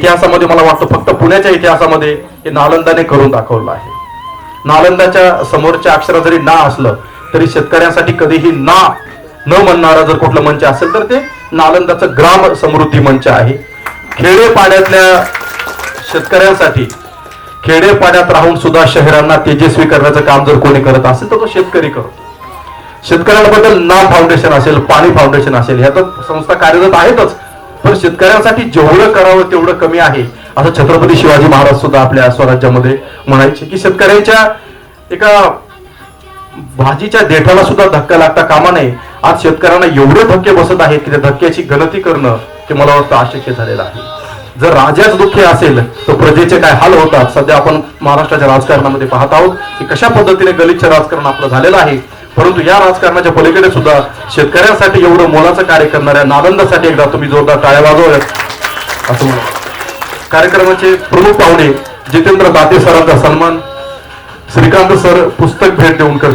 इतिहासामध्ये मला वाटतं फक्त पुण्याच्या इतिहासामध्ये हे नालंदाने करून दाखवलं आहे. नालंदाच्या समोरच्या अक्षरात जरी ना असलं तरी शेतकऱ्यांसाठी कधीही ना न म्हणणारा जर कुठलं मंच असेल तर ते नालंदाचं ग्राम समृद्धी मंच आहे. खेडेपाड्यातल्या शेतकऱ्यांसाठी खेडेपाड्यात राहून सुद्धा शहरांना तेजस्वी करण्याचं काम जर कोणी करत असेल तर तो शेतकरी करतो. शेतकऱ्यांबद्दल ना फाउंडेशन असेल पाणी फाउंडेशन असेल ह्या तर संस्था कार्यरत आहेतच. पण शेतकऱ्यांसाठी जेवढं करावं तेवढं कमी आहे. असं छत्रपती शिवाजी महाराज सुद्धा आपल्या स्वराज्यामध्ये म्हणायचे की शेतकऱ्यांच्या एका भाजीच्या देठाला सुद्धा धक्का लागता कामा नये. आज शेतकऱ्यांना एवढे धक्के बसत आहेत की त्या धक्क्याची गणती करणं ते मला वाटतं अशक्य झालेलं आहे. जर राजाच दुःखी असेल तर प्रजेचे काय हाल होतात? सध्या आपण महाराष्ट्राच्या राजकारणामध्ये पाहत आहोत की कशा पद्धतीने गलिच्छ राजकारण आपलं झालेलं आहे. परंतु या राजकारणाच्या पलीकडे सुद्धा शेतकऱ्यांसाठी एवढं मोलाचं कार्य करणाऱ्या नालंदासाठी एकदा तुम्ही जोरदार टाळ्या वाजवाव्यात असं म्हणा कार्यक्रमाचे प्रमुख पाहुणे जितेंद्र दाते सरांचा सन्मान. श्रीकांत सर पुस्तक भेट देऊन करतील.